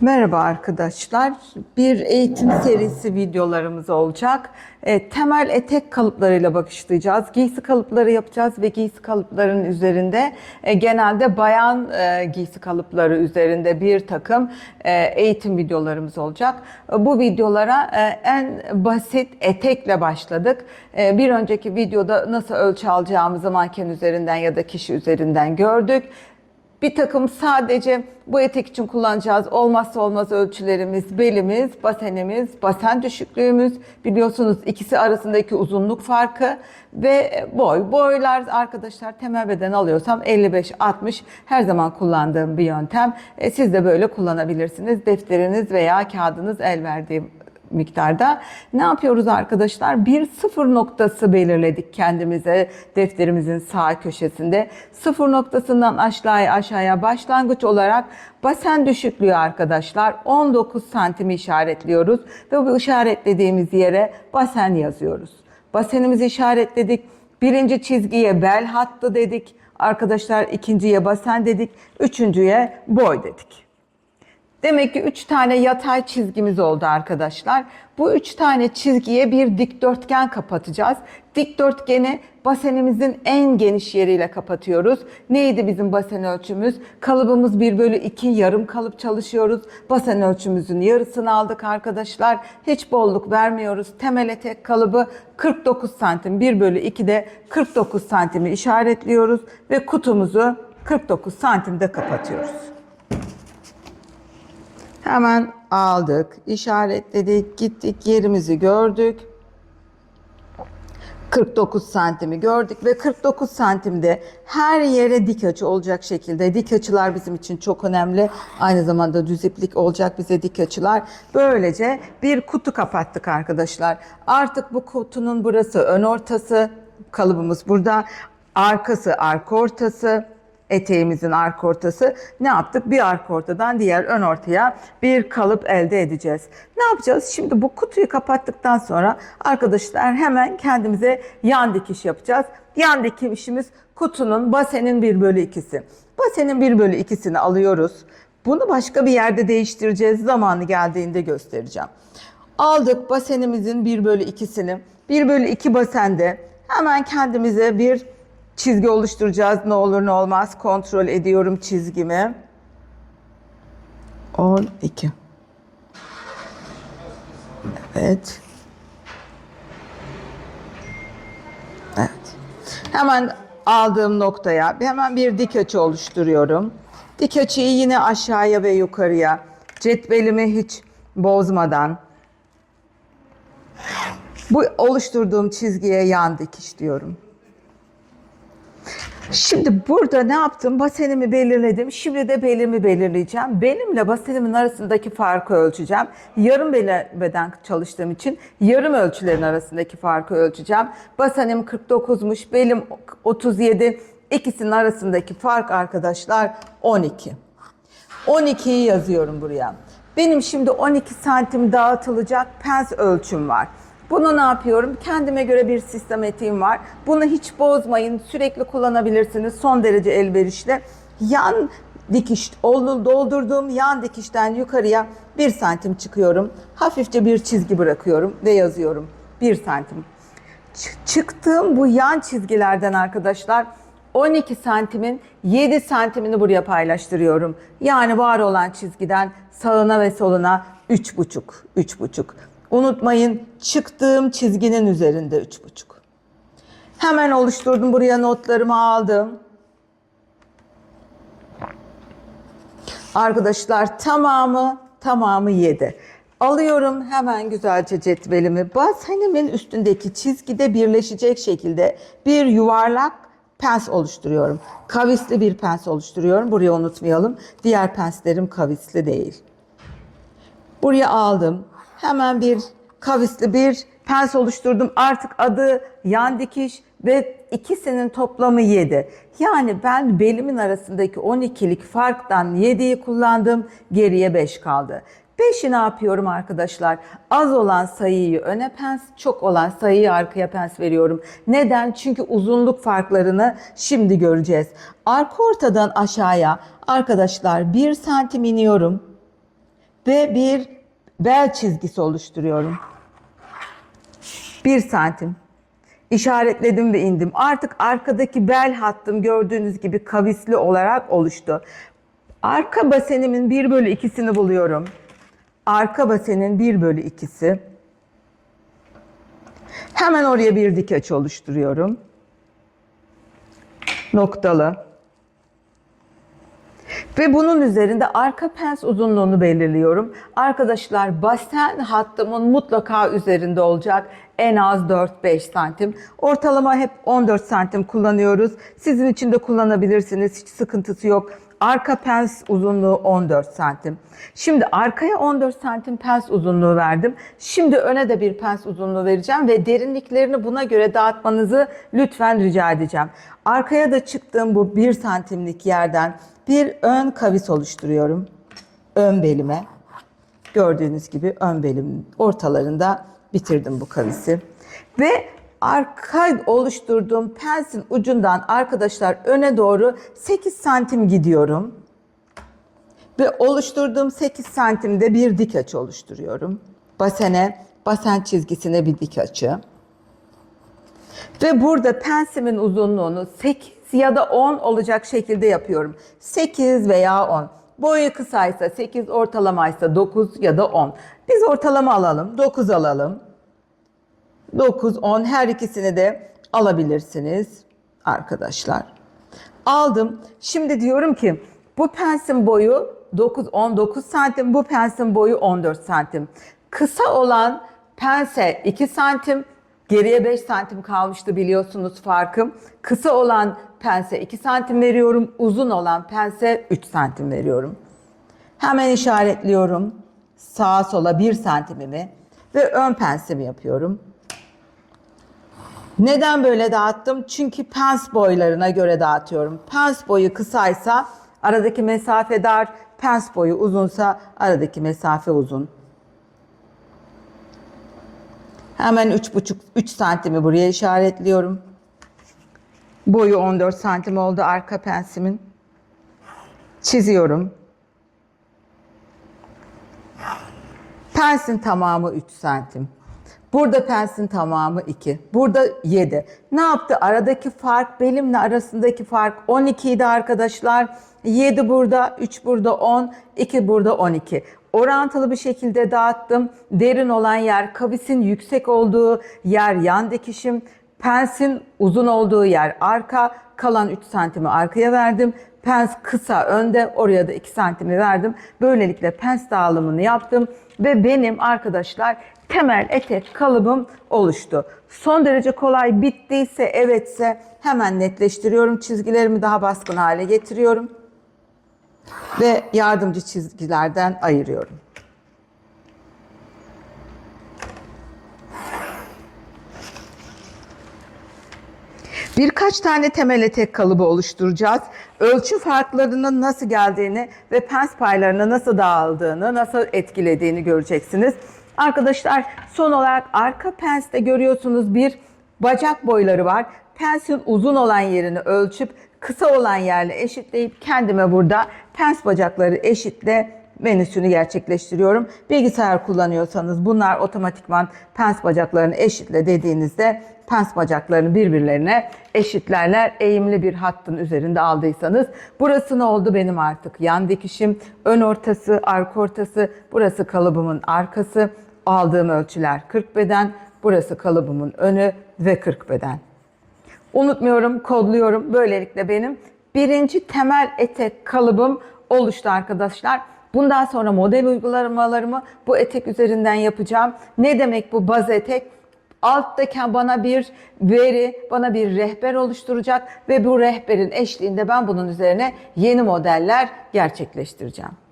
Merhaba arkadaşlar. Bir eğitim serisi videolarımız olacak. E, temel etek kalıplarıyla bakışlayacağız. Giysi kalıpları yapacağız ve giysi kalıplarının üzerinde e, genelde bayan e, giysi kalıpları üzerinde bir takım e, eğitim videolarımız olacak. E, bu videolara e, en basit etekle başladık. E, bir önceki videoda nasıl ölçü alacağımızı manken üzerinden ya da kişi üzerinden gördük. Bir takım sadece bu etek için kullanacağız olmazsa olmaz ölçülerimiz, belimiz, basenimiz, basen düşüklüğümüz. Biliyorsunuz ikisi arasındaki uzunluk farkı ve boy. Boylar arkadaşlar temel beden alıyorsam 55-60 her zaman kullandığım bir yöntem. E, siz de böyle kullanabilirsiniz. Defteriniz veya kağıdınız el verdiği miktarda. Ne yapıyoruz arkadaşlar? Bir sıfır noktası belirledik kendimize defterimizin sağ köşesinde. Sıfır noktasından aşağıya aşağıya başlangıç olarak basen düşüklüğü arkadaşlar 19 santimi işaretliyoruz ve bu işaretlediğimiz yere basen yazıyoruz. Basenimizi işaretledik. Birinci çizgiye bel hattı dedik. Arkadaşlar ikinciye basen dedik. Üçüncüye boy dedik. Demek ki 3 tane yatay çizgimiz oldu arkadaşlar. Bu 3 tane çizgiye bir dikdörtgen kapatacağız. Dikdörtgeni basenimizin en geniş yeriyle kapatıyoruz. Neydi bizim basen ölçümüz? Kalıbımız 1 bölü 2 yarım kalıp çalışıyoruz. Basen ölçümüzün yarısını aldık arkadaşlar. Hiç bolluk vermiyoruz. Temel etek kalıbı 49 santim. 1 bölü 2'de 49 santimi işaretliyoruz. Ve kutumuzu 49 santimde kapatıyoruz. Hemen aldık, işaretledik, gittik, yerimizi gördük. 49 santimi gördük ve 49 santimde her yere dik açı olacak şekilde dik açılar bizim için çok önemli. Aynı zamanda düz iplik olacak bize dik açılar. Böylece bir kutu kapattık arkadaşlar. Artık bu kutunun burası ön ortası, kalıbımız burada. Arkası arka ortası, eteğimizin arka ortası. Ne yaptık? Bir arka ortadan diğer ön ortaya bir kalıp elde edeceğiz. Ne yapacağız? Şimdi bu kutuyu kapattıktan sonra arkadaşlar hemen kendimize yan dikiş yapacağız. Yan dikişimiz kutunun basenin 1 bölü 2'si. Basenin 1 bölü 2'sini alıyoruz. Bunu başka bir yerde değiştireceğiz. Zamanı geldiğinde göstereceğim. Aldık basenimizin 1 bölü 2'sini. 1 bölü 2 basende hemen kendimize bir çizgi oluşturacağız. Ne olur ne olmaz kontrol ediyorum çizgimi. 12. Evet. Evet. Hemen aldığım noktaya hemen bir dik açı oluşturuyorum. Dik açıyı yine aşağıya ve yukarıya cetvelimi hiç bozmadan bu oluşturduğum çizgiye yan dikiş diyorum. Şimdi burada ne yaptım? Basenimi belirledim. Şimdi de belimi belirleyeceğim. Belimle basenimin arasındaki farkı ölçeceğim. Yarım beden çalıştığım için yarım ölçülerin arasındaki farkı ölçeceğim. Basenim 49'muş, belim 37. İkisinin arasındaki fark arkadaşlar 12. 12'yi yazıyorum buraya. Benim şimdi 12 santim dağıtılacak pens ölçüm var. Bunu ne yapıyorum? Kendime göre bir sistematiğim var. Bunu hiç bozmayın. Sürekli kullanabilirsiniz. Son derece elverişli. Yan dikiş doldurduğum yan dikişten yukarıya bir santim çıkıyorum. Hafifçe bir çizgi bırakıyorum ve yazıyorum. Bir santim. Çıktığım bu yan çizgilerden arkadaşlar 12 santimin 7 santimini buraya paylaştırıyorum. Yani var olan çizgiden sağına ve soluna 3,5 3,5. Unutmayın çıktığım çizginin üzerinde üç buçuk. Hemen oluşturdum buraya notlarımı aldım. Arkadaşlar tamamı tamamı 7. Alıyorum hemen güzelce cetvelimi. Basenimin üstündeki çizgide birleşecek şekilde bir yuvarlak pens oluşturuyorum. Kavisli bir pens oluşturuyorum. Buraya unutmayalım. Diğer penslerim kavisli değil. Buraya aldım. Hemen bir kavisli bir pens oluşturdum. Artık adı yan dikiş ve ikisinin toplamı 7. Yani ben belimin arasındaki 12'lik farktan 7'yi kullandım. Geriye 5 kaldı. 5'i ne yapıyorum arkadaşlar? Az olan sayıyı öne pens, çok olan sayıyı arkaya pens veriyorum. Neden? Çünkü uzunluk farklarını şimdi göreceğiz. Arka ortadan aşağıya arkadaşlar 1 santim iniyorum. ve bir bel çizgisi oluşturuyorum. 1 santim. İşaretledim ve indim. Artık arkadaki bel hattım gördüğünüz gibi kavisli olarak oluştu. Arka basenimin 1 bölü 2'sini buluyorum. Arka basenin 1 bölü 2'si. Hemen oraya bir dik oluşturuyorum. Noktalı. Ve bunun üzerinde arka pens uzunluğunu belirliyorum. Arkadaşlar basen hattımın mutlaka üzerinde olacak. En az 4-5 santim. Ortalama hep 14 santim kullanıyoruz. Sizin için de kullanabilirsiniz. Hiç sıkıntısı yok. Arka pens uzunluğu 14 santim. Şimdi arkaya 14 santim pens uzunluğu verdim. Şimdi öne de bir pens uzunluğu vereceğim ve derinliklerini buna göre dağıtmanızı lütfen rica edeceğim. Arkaya da çıktığım bu 1 santimlik yerden bir ön kavis oluşturuyorum. Ön belime. Gördüğünüz gibi ön belimin ortalarında bitirdim bu kavisi. Ve arka oluşturduğum pensin ucundan arkadaşlar öne doğru 8 santim gidiyorum. Ve oluşturduğum 8 santimde bir dik açı oluşturuyorum. Basene, basen çizgisine bir dik açı. Ve burada pensimin uzunluğunu 8 ya da 10 olacak şekilde yapıyorum. 8 veya 10. Boyu kısaysa 8, ortalamaysa 9 ya da 10. Biz ortalama alalım, 9 alalım. 9, 10 her ikisini de alabilirsiniz arkadaşlar. Aldım. Şimdi diyorum ki bu pensin boyu 9, 19 santim, bu pensin boyu 14 santim. Kısa olan pense 2 santim, geriye 5 santim kalmıştı biliyorsunuz farkım. Kısa olan pense 2 santim veriyorum, uzun olan pense 3 santim veriyorum. Hemen işaretliyorum. Sağa sola 1 santimimi ve ön pensimi yapıyorum. Neden böyle dağıttım? Çünkü pens boylarına göre dağıtıyorum. Pens boyu kısaysa aradaki mesafe dar, pens boyu uzunsa aradaki mesafe uzun. Hemen 3,5 3 santimi buraya işaretliyorum. Boyu 14 santim oldu arka pensimin. Çiziyorum. Pensin tamamı 3 santim. Burada pensin tamamı 2. Burada 7. Ne yaptı? Aradaki fark belimle arasındaki fark 12 idi arkadaşlar. 7 burada, 3 burada 10, 2 burada 12. Orantılı bir şekilde dağıttım. Derin olan yer, kavisin yüksek olduğu yer yan dikişim. Pensin uzun olduğu yer arka, kalan 3 santimi arkaya verdim. Pens kısa önde, oraya da 2 santimi verdim. Böylelikle pens dağılımını yaptım ve benim arkadaşlar temel etek kalıbım oluştu. Son derece kolay bittiyse evetse hemen netleştiriyorum. Çizgilerimi daha baskın hale getiriyorum. Ve yardımcı çizgilerden ayırıyorum. Birkaç tane temel etek kalıbı oluşturacağız. Ölçü farklarının nasıl geldiğini ve pens paylarına nasıl dağıldığını, nasıl etkilediğini göreceksiniz. Arkadaşlar son olarak arka penste görüyorsunuz bir bacak boyları var. Pensin uzun olan yerini ölçüp kısa olan yerle eşitleyip kendime burada pens bacakları eşitle menüsünü gerçekleştiriyorum. Bilgisayar kullanıyorsanız bunlar otomatikman pens bacaklarını eşitle dediğinizde pens bacaklarını birbirlerine eşitlerler. Eğimli bir hattın üzerinde aldıysanız. Burası ne oldu benim artık? Yan dikişim, ön ortası, arka ortası. Burası kalıbımın arkası. Aldığım ölçüler 40 beden. Burası kalıbımın önü ve 40 beden. Unutmuyorum, kodluyorum. Böylelikle benim birinci temel etek kalıbım oluştu arkadaşlar. Bundan sonra model uygulamalarımı bu etek üzerinden yapacağım. Ne demek bu baz etek? Alttaki bana bir veri, bana bir rehber oluşturacak ve bu rehberin eşliğinde ben bunun üzerine yeni modeller gerçekleştireceğim.